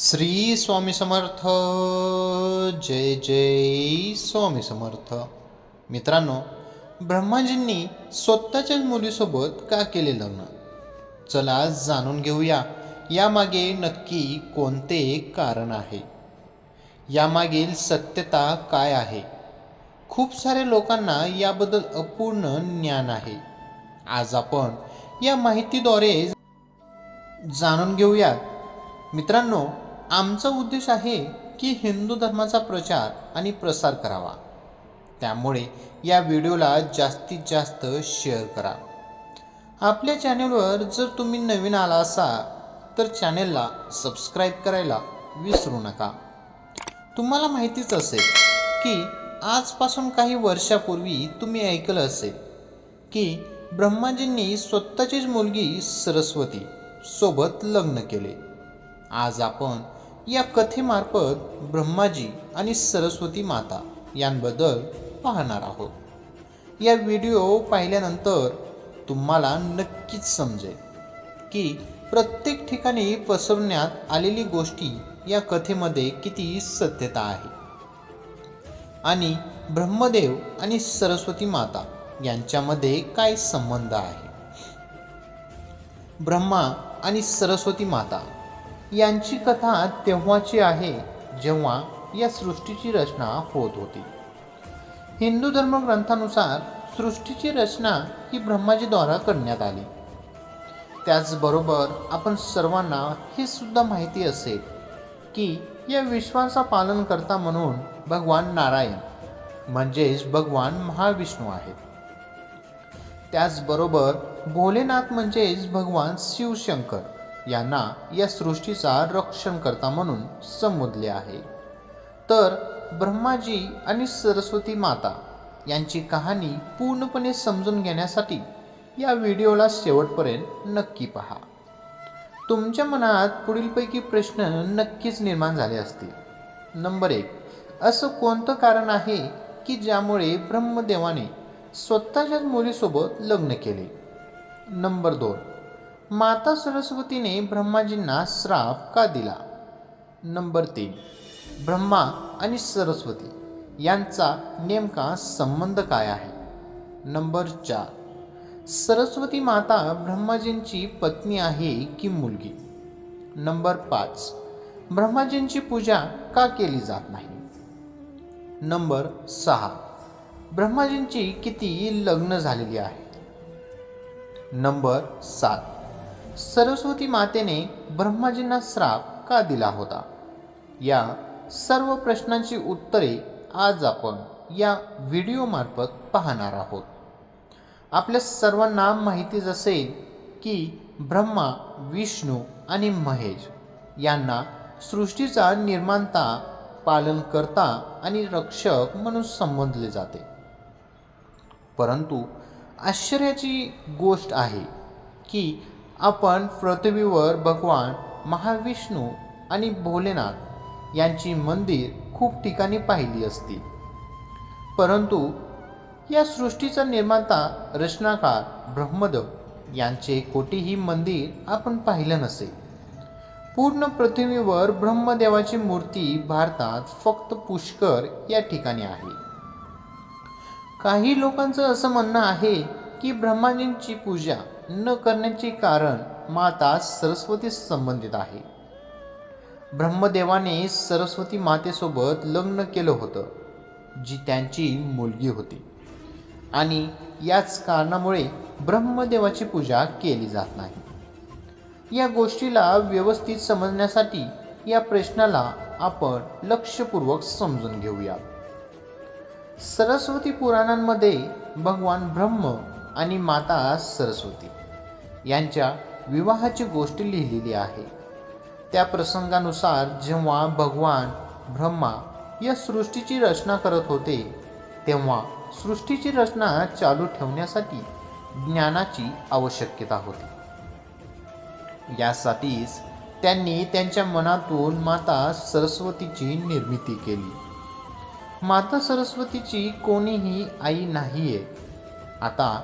श्री स्वामी समर्थ. जय जय स्वामी समर्थ. मित्रांनो ब्रह्माजींनी स्वतःच्याच मुलीसोबत का केले लग्न? चला जाणून घेऊया यामागे नक्की कोणते कारण आहे. यामागील सत्यता काय आहे? खूप साऱ्या लोकांना याबद्दल अपूर्ण ज्ञान आहे. आज आपण या माहितीद्वारे जाणून घेऊयात. मित्रांनो आमचा उद्देश आहे की हिंदू धर्माचा प्रचार आणि प्रसार करावा. त्यामुळे या व्हिडिओला जास्तीत जास्त शेअर करा. आपल्या चॅनलवर जर तुम्ही नवीन आला असाल तर चॅनेलला सबस्क्राईब करायला विसरू नका. तुम्हाला माहितीच असेल की आजपासून काही वर्षापूर्वी तुम्ही ऐकलं असेल की ब्रह्माजींनी स्वतःचीच मुलगी सरस्वती सोबत लग्न केले. आज आपण या कथेमार्फत ब्रह्माजी आणि सरस्वती माता यांबद्दल पाहणार आहोत. या व्हिडिओ पाहिल्यानंतर तुम्हाला नक्कीच समजेल की प्रत्येक ठिकाणी पसरवण्यात आलेली गोष्टी या कथेमध्ये किती सत्यता आहे. आणि ब्रह्मदेव आणि सरस्वती माता यांच्यामध्ये काय संबंध आहे? ब्रह्मा आणि सरस्वती माता यांची कथा तेव्हाची आहे जेव्हा या सृष्टीची रचना होत होती. हिंदू धर्मग्रंथानुसार सृष्टीची रचना ही ब्रह्माजीद्वारा करण्यात आली. त्याचबरोबर आपण सर्वांना हे सुद्धा माहिती असेल की या विश्वाचा पालन करता म्हणून भगवान नारायण म्हणजेच भगवान महाविष्णू आहेत. त्याचबरोबर भोलेनाथ म्हणजेच भगवान शिवशंकर यांना या सृष्टीचा रक्षणकर्ता म्हणून संबोधले आहे. तर ब्रह्माजी आणि सरस्वती माता यांची कहाणी पूर्णपणे समजून घेण्यासाठी या व्हिडिओला शेवटपर्यंत नक्की पहा. तुमच्या मनात पुढीलपैकी प्रश्न नक्कीच निर्माण झाले असतील. नंबर एक असं कोणतं कारण आहे की ज्यामुळे ब्रह्मदेवाने स्वतःच्याच मुलीसोबत लग्न केले? नंबर दोन माता सरस्वतीने ब्रह्माजींना श्राप का दिला? नंबर तीन. ब्रह्मा आणि सरस्वती यांचा नेमका संबंध काय आहे? नंबर चार. सरस्वती माता ब्रह्माजींची पत्नी आहे की मुलगी? नंबर पाच. ब्रह्माजींची पूजा का केली जात नाही? नंबर सहा. ब्रह्माजींची किती लग्न झालेली आहे? नंबर सात. सरस्वती मातेने ब्रह्माजींना श्राप का दिला होता? या सर्व प्रश्नांची उत्तरे आज आपण या व्हिडिओमार्फत पाहणार आहोत. आपल्या सर्वांना माहितीच असेल की ब्रह्मा विष्णू आणि महेश यांना सृष्टीचा निर्माता पालनकर्ता आणि रक्षक म्हणून संबोधले जाते. परंतु आश्चर्याची गोष्ट आहे की आपण पृथ्वीवर भगवान महाविष्णू आणि भोलेनाथ यांची मंदिर खूप ठिकाणी पाहिली असतील परंतु या सृष्टीचा निर्माता रचनाकार ब्रह्मदेव यांचे कोठेही मंदिर आपण पाहिलं नसेल पूर्ण पृथ्वीवर ब्रह्मदेवाची मूर्ती भारतात फक्त पुष्कर या ठिकाणी आहे. काही लोकांचं असं म्हणणं आहे की ब्रह्माजींची पूजा न करण्याचे कारण माता सरस्वती संबंधित आहे. ब्रह्मदेवाने सरस्वती मातेसोबत लग्न केलं होतं जी त्यांची मुलगी होती. आणि याच कारणामुळे ब्रह्मदेवाची पूजा केली जात नाही. या गोष्टीला व्यवस्थित समजण्यासाठी या प्रश्नाला आपण लक्षपूर्वक समजून घेऊया. सरस्वती पुराणांमध्ये भगवान ब्रह्म आणि माता सरस्वती. यांच्या विवाहाची गोष्ट लिहिलेली आहे. त्या प्रसंगानुसार जेव्हा भगवान ब्रह्मा या सृष्टीची रचना करत होते तेव्हा सृष्टीची रचना चालू ठेवण्यासाठी ज्ञानाची आवश्यकता होती. यासाठीच त्यांनी त्यांच्या मनातून माता सरस्वतीची निर्मिती केली. माता सरस्वतीची कोणीही आई नाहीये. आता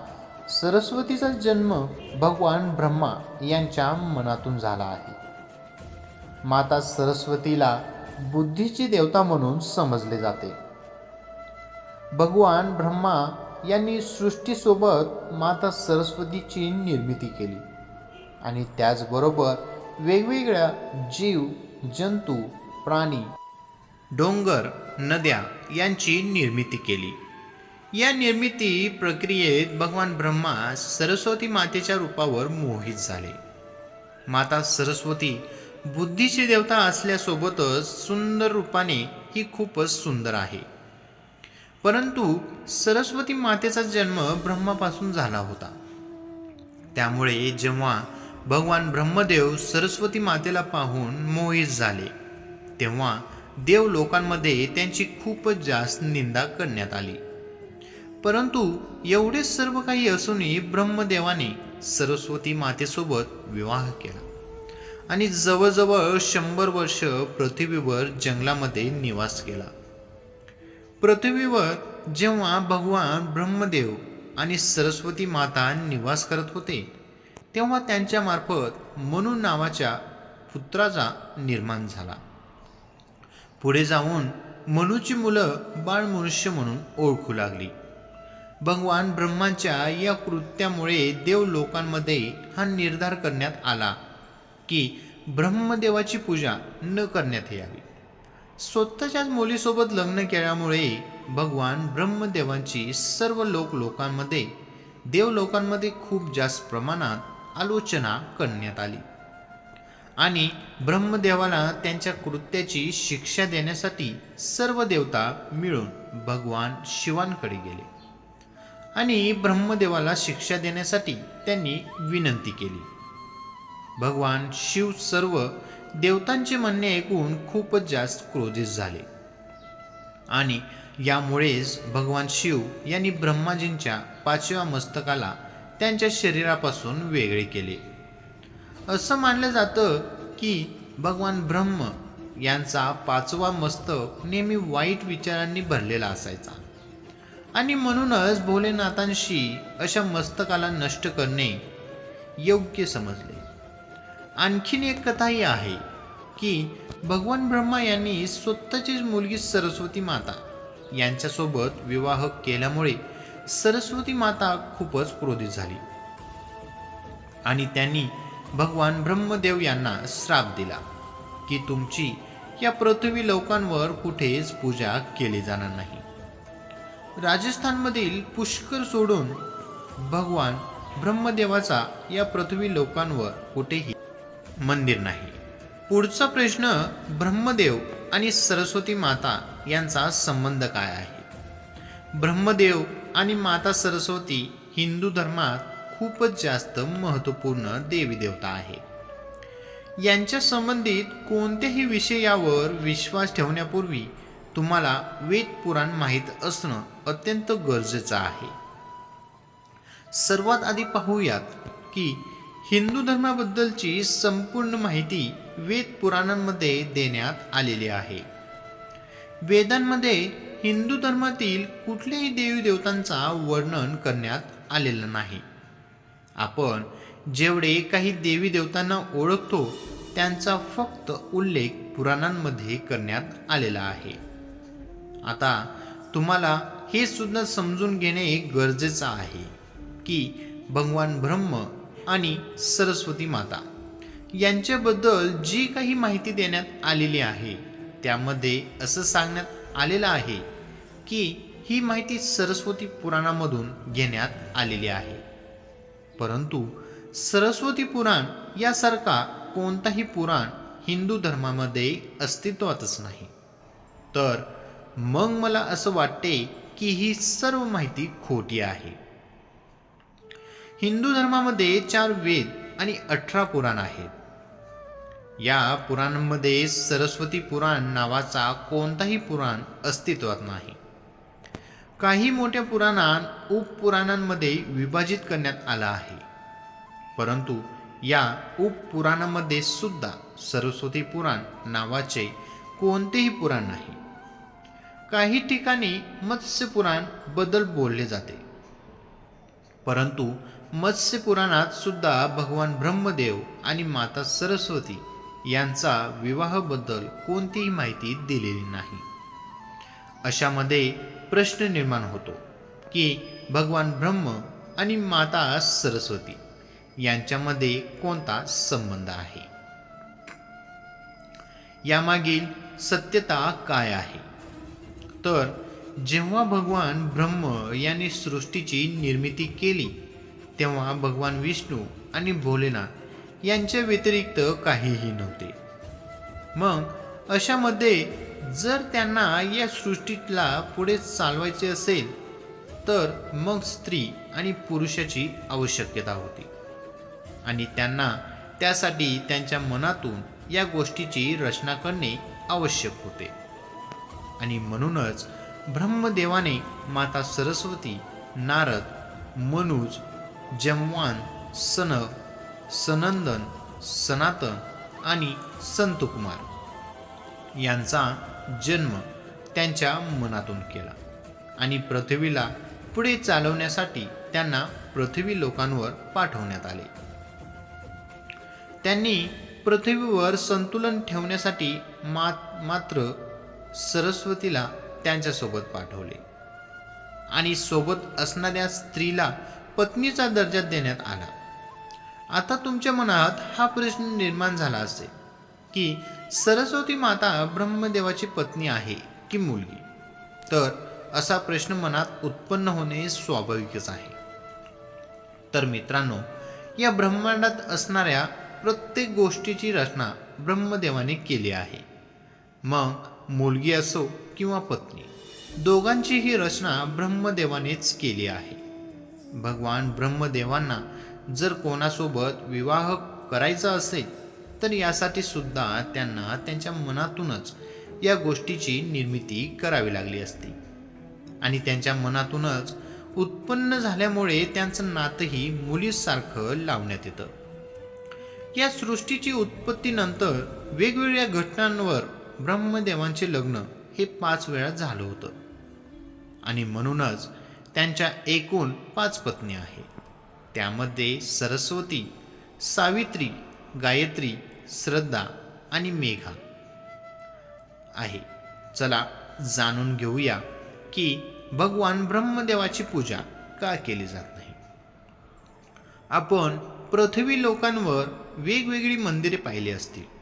सरस्वतीचा जन्म भगवान ब्रह्मा यांच्या मनातून झाला आहे. माता सरस्वतीला बुद्धीची देवता म्हणून समजले जाते. भगवान ब्रह्मा यांनी सृष्टीसोबत माता सरस्वतीची निर्मिती केली आणि त्याचबरोबर वेगवेगळ्या जीव जंतू प्राणी डोंगर नद्या यांची निर्मिती केली. या निर्मिती प्रक्रियेत भगवान ब्रह्मा सरस्वती मातेच्या रूपावर मोहित झाले. माता सरस्वती बुद्धीची देवता असल्यासोबतच सुंदर रूपाने ही खूपच सुंदर आहे. परंतु सरस्वती मातेचा जन्म ब्रह्मापासून झाला होता. त्यामुळे जेव्हा भगवान ब्रह्मदेव सरस्वती मातेला पाहून मोहित झाले तेव्हा देव लोकांमध्ये त्यांची खूपच जास्त निंदा करण्यात आली. परंतु एवढे सर्व काही असूनही ब्रह्मदेवाने सरस्वती मातेसोबत विवाह केला. आणि जवळजवळ शंभर वर्ष पृथ्वीवर जंगलामध्ये निवास केला. पृथ्वीवर जेव्हा भगवान ब्रह्मदेव आणि सरस्वती माता निवास करत होते तेव्हा त्यांच्या मार्फत मनु नावाच्या पुत्राचा निर्माण झाला. पुढे जाऊन मनुची मुलं बाळ मनुष्य म्हणून ओळखू लागली. भगवान ब्रह्माच्या या कृत्यामुळे देव लोकांमध्ये हा निर्धार करण्यात आला की ब्रह्मदेवाची पूजा न करण्यात यावी. स्वतःच्याच मुलीसोबत लग्न केल्यामुळे भगवान ब्रह्मदेवांची सर्व लोक लोकांमध्ये देव लोकांमध्ये खूप जास्त प्रमाणात आलोचना करण्यात आली. आणि ब्रह्मदेवाला त्यांच्या कृत्याची शिक्षा देण्यासाठी सर्व देवता मिळून भगवान शिवांकडे गेले. आणि ब्रह्मदेवाला शिक्षा देण्यासाठी त्यांनी विनंती केली. भगवान शिव सर्व देवतांचे म्हणणे ऐकून खूपच जास्त क्रोधित झाले. आणि यामुळेच भगवान शिव यांनी ब्रह्माजींच्या पाचव्या मस्तकाला त्यांच्या शरीरापासून वेगळे केले. असं मानलं जातं की भगवान ब्रह्म यांचा पाचवा मस्तक नेहमी वाईट विचारांनी भरलेला असायचा. आणि म्हणूनच भोलेनाथांशी अशा मस्तकाला नष्ट करणे योग्य समजले. आणखीन एक कथाही आहे की भगवान ब्रह्मा यांनी स्वतःचीच मुलगी सरस्वती माता यांच्यासोबत विवाह केल्यामुळे सरस्वती माता खूपच क्रोधित झाली. आणि त्यांनी भगवान ब्रह्मदेव यांना श्राप दिला की तुमची या पृथ्वी लोकांवर कुठेच पूजा केली जाणार नाही. राजस्थानमधील पुष्कर सोडून भगवान ब्रह्मदेवाचा या पृथ्वी लोकांवर कुठेही मंदिर नाही. पुढचा प्रश्न ब्रह्मदेव आणि सरस्वती माता यांचा संबंध काय आहे? ब्रह्मदेव आणि माता सरस्वती हिंदू धर्मात खूपच जास्त महत्त्वपूर्ण देवी देवता आहे. यांच्या संबंधित कोणत्याही विषयावर विश्वास ठेवण्यापूर्वी तुम्हाला वेद पुराण माहीत असणं अत्यंत गरजेचं आहे. सर्वात आधी पाहूयात की हिंदू धर्माबद्दलची संपूर्ण माहिती वेद पुराणांमध्ये देण्यात आलेली आहे. वेदांमध्ये हिंदू धर्मातील कुठल्याही देवी देवतांचा वर्णन करण्यात आलेलं नाही. आपण जेवढे काही देवी देवतांना ओळखतो त्यांचा फक्त उल्लेख पुराणांमध्ये करण्यात आलेला आहे. आता तुम्हाला हे सुद्धा समजून घेणे गरजेचं आहे की भगवान ब्रह्म आणि सरस्वती माता यांच्याबद्दल जी काही माहिती देण्यात आलेली आहे त्यामध्ये असं सांगण्यात आलेलं आहे की ही माहिती सरस्वती पुराणामधून घेण्यात आलेली आहे. परंतु सरस्वती पुराण यासारखा कोणताही पुराण हिंदू धर्मामध्ये अस्तित्वातच नाही. तर मग मला असं वाटते की ही सर्व माहिती खोटी आहे. हिंदू धर्मामध्ये चार वेद आणि अठरा पुराण आहेत. या पुराणांमध्ये सरस्वती पुराण नावाचा कोणताही पुराण अस्तित्वात नाही. काही मोठ्या पुराणांत उपपुराणांमध्ये विभाजित करण्यात आला आहे. परंतु या उपपुराणामध्ये सुद्धा सरस्वती पुराण नावाचे कोणतेही पुराण नाही. काही ठिकाणी मत्स्यपुराणबद्दल बोलले जाते. परंतु मत्स्यपुराणात सुद्धा भगवान ब्रह्मदेव आणि माता सरस्वती यांचा विवाहाबद्दल कोणतीही माहिती दिलेली नाही. अशामध्ये प्रश्न निर्माण होतो की भगवान ब्रह्म आणि माता सरस्वती यांच्यामध्ये कोणता संबंध आहे? यामागील सत्यता काय आहे? तर जेव्हा भगवान ब्रह्म यांनी सृष्टीची निर्मिती केली तेव्हा भगवान विष्णू आणि भोलेनाथ यांच्या व्यतिरिक्त काहीही नव्हते. मग अशामध्ये जर त्यांना या सृष्टीला पुढे चालवायचे असेल तर मग स्त्री आणि पुरुषाची आवश्यकता होती. आणि त्यांना त्यासाठी त्यांच्या मनातून या गोष्टीची रचना करणे आवश्यक होते. आणि म्हणूनच ब्रह्मदेवाने माता सरस्वती नारद मनुज जमवान सनक सनंदन सनातन आणि संतकुमार यांचा जन्म त्यांच्या मनातून केला आणि पृथ्वीला पुढे चालवण्यासाठी त्यांना पृथ्वी लोकांवर पाठवण्यात आले. त्यांनी पृथ्वीवर संतुलन ठेवण्यासाठी मात मात्र सरस्वतीला त्यांच्यासोबत पाठवले. आणि सोबत असणाऱ्या स्त्रीला पत्नीचा दर्जा देण्यात आला. आता तुमच्या मनात हा प्रश्न निर्माण झाला असेल की सरस्वती माता ब्रह्मदेवाची पत्नी आहे की मुलगी? तर असा प्रश्न मनात उत्पन्न होणे स्वाभाविकच आहे. तर मित्रांनो या ब्रह्मांडात असणाऱ्या प्रत्येक गोष्टीची रचना ब्रह्मदेवाने केली आहे. मग मुलगी असो किंवा पत्नी दोघांची ही रचना ब्रह्मदेवानेच केली आहे. भगवान ब्रह्मदेवांना जर कोणासोबत विवाह करायचा असेल तर यासाठी सुद्धा त्यांना त्यांच्या मनातूनच या गोष्टीची निर्मिती करावी लागली असती. आणि त्यांच्या मनातूनच उत्पन्न झाल्यामुळे त्यांचं नातंही मुलीसारखं लावण्यात येतं. या सृष्टीची उत्पत्तीनंतर वेगवेगळ्या घटनांवर ब्रह्मदेवांचे लग्न हे पाच वेळा झालं होतं. आणि म्हणूनच त्यांच्या एकूण पाच पत्नी आहेत. त्यामध्ये सरस्वती सावित्री गायत्री श्रद्धा आणि मेघा आहे. चला जाणून घेऊया की भगवान ब्रह्मदेवाची पूजा का केली जात नाही. आपण पृथ्वी लोकांवर वेगवेगळी मंदिरे पाहिली असतील.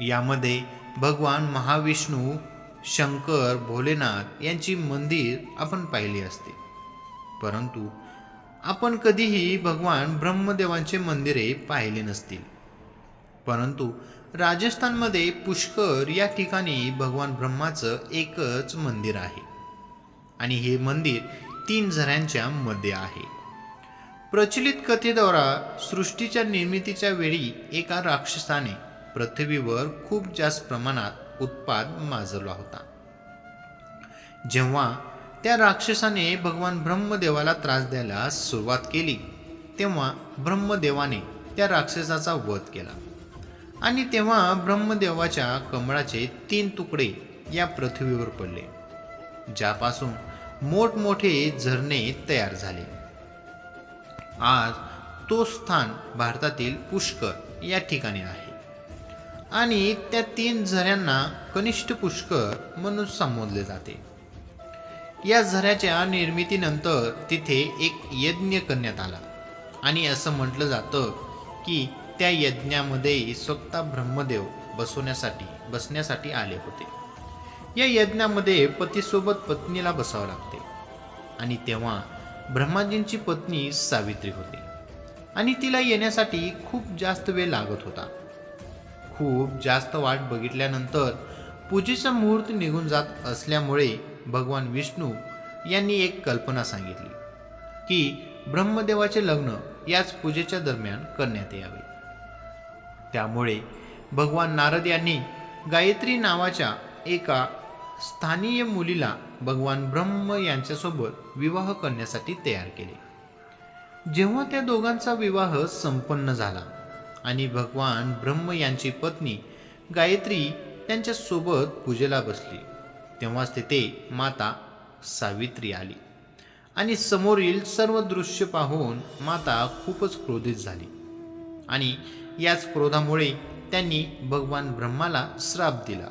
यामध्ये भगवान महाविष्णू शंकर भोलेनाथ यांची मंदिर आपण पाहिली असते. परंतु आपण कधीही भगवान ब्रह्मदेवांचे मंदिरे पाहिले नसतील. परंतु राजस्थानमध्ये पुष्कर या ठिकाणी भगवान ब्रह्माचं एकच मंदिर आहे. आणि हे मंदिर तीन झऱ्यांच्या मध्ये आहे. प्रचलित कथेद्वारा सृष्टीच्या निर्मितीच्या वेळी एका राक्षसाने पृथ्वीवर खूप जास्त प्रमाणात उत्पाद माजवला होता. जेव्हा त्या राक्षसाने भगवान ब्रह्मदेवाला त्रास द्यायला सुरुवात केली तेव्हा ब्रह्मदेवाने त्या राक्षसाचा वध केला. आणि तेव्हा ब्रह्मदेवाच्या कमळाचे तीन तुकडे या पृथ्वीवर पडले ज्यापासून मोठमोठे झरणे तयार झाले. आज तो स्थान भारतातील पुष्कर या ठिकाणी आहे. आणि त्या तीन झऱ्यांना कनिष्ठ पुष्कर म्हणून संबोधले जाते. या झऱ्याच्या निर्मितीनंतर तिथे एक यज्ञ करण्यात आला. आणि असं म्हटलं जातं की त्या यज्ञामध्ये स्वतः ब्रह्मदेव बसवण्यासाठी बसण्यासाठी आले होते. या यज्ञामध्ये पतीसोबत पत्नीला बसावं लागते. आणि तेव्हा ब्रह्माजींची पत्नी सावित्री होती. आणि तिला येण्यासाठी खूप जास्त वेळ लागत होता. खूप जास्त वाट बघितल्यानंतर पूजेचा मुहूर्त निघून जात असल्यामुळे भगवान विष्णू यांनी एक कल्पना सांगितली की ब्रह्मदेवाचे लग्न याच पूजेच्या दरम्यान करण्यात यावे. त्यामुळे भगवान नारद यांनी गायत्री नावाच्या एका स्थानीय मुलीला भगवान ब्रह्म यांच्यासोबत विवाह करण्यासाठी तयार केले. जेव्हा त्या दोघांचा विवाह संपन्न झाला आणि भगवान ब्रह्म यांची पत्नी गायत्री त्यांच्यासोबत पूजेला बसली. तेव्हाच तेथे माता सावित्री आली. आणि समोरील सर्व दृश्य पाहून माता खूपच क्रोधित झाली. आणि याच क्रोधामुळे त्यांनी भगवान ब्रह्माला श्राप दिला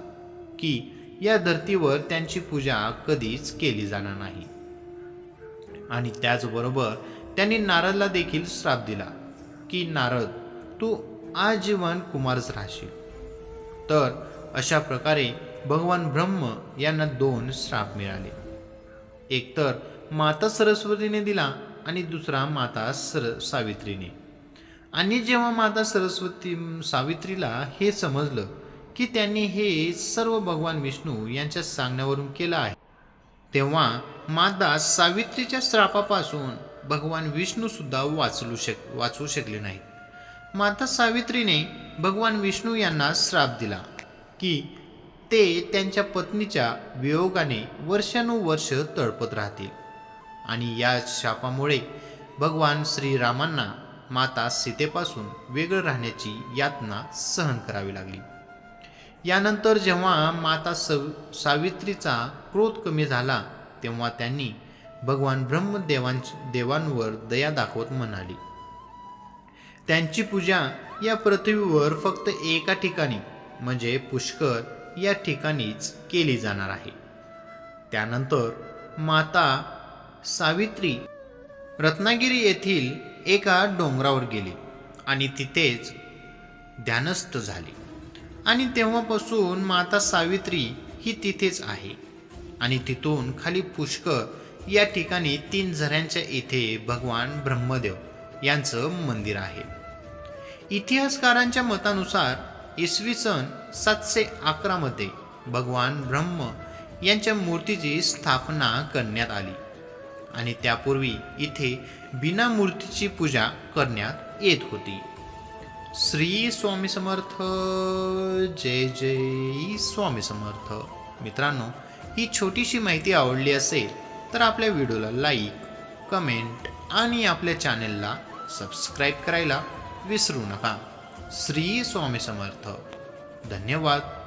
की या धर्तीवर त्यांची पूजा कधीच केली जाणार नाही. आणि त्याचबरोबर त्यांनी नारदला देखील श्राप दिला की नारद तू आजीवन कुमारच राहशील. तर अशा प्रकारे भगवान ब्रह्म यांना दोन श्राप मिळाले. एक तर माता सरस्वतीने दिला आणि दुसरा माता सर सावित्रीने. आणि जेव्हा माता सरस्वती सावित्रीला हे समजलं की त्यांनी हे सर्व भगवान विष्णू यांच्या सांगण्यावरून केलं आहे तेव्हा माता सावित्रीच्या श्रापापासून भगवान विष्णूसुद्धा वाचलू शक वाचवू शकले नाहीत. माता सावित्रीने भगवान विष्णू यांना श्राप दिला की ते त्यांच्या पत्नीच्या वियोगाने वर्षानुवर्ष तळपत राहतील. आणि या शापामुळे भगवान श्रीरामांना माता सीतेपासून वेगळं राहण्याची यातना सहन करावी लागली. यानंतर जेव्हा माता सव सावित्रीचा क्रोध कमी झाला तेव्हा त्यांनी भगवान ब्रह्मदेवां देवांवर दया दाखवत म्हणाली. त्यांची पूजा या पृथ्वीवर फक्त एका ठिकाणी म्हणजे पुष्कर या ठिकाणीच केली जाणार आहे. त्यानंतर माता सावित्री रत्नागिरी येथील एका डोंगरावर गेली आणि तिथेच ध्यानस्थ झाली. आणि तेव्हापासून माता सावित्री ही तिथेच आहे आणि तिथून खाली पुष्कर या ठिकाणी तीन झऱ्यांच्या इथे भगवान ब्रह्मदेव यांचं मंदिर आहे. इतिहासकारांच्या मतानुसार इसवी सन सातशे अकरामध्ये भगवान ब्रह्म यांच्या मूर्तीची स्थापना करण्यात आली. आणि त्यापूर्वी इथे बिना मूर्तीची पूजा करण्यात येत होती. श्री स्वामी समर्थ जय जय स्वामी समर्थ. मित्रांनो ही छोटीशी माहिती आवडली असेल तर आपल्या व्हिडिओला लाईक कमेंट आणि आपल्या चॅनेलला सबस्क्राईब करायला विसरू नका. श्री स्वामी समर्थ. धन्यवाद.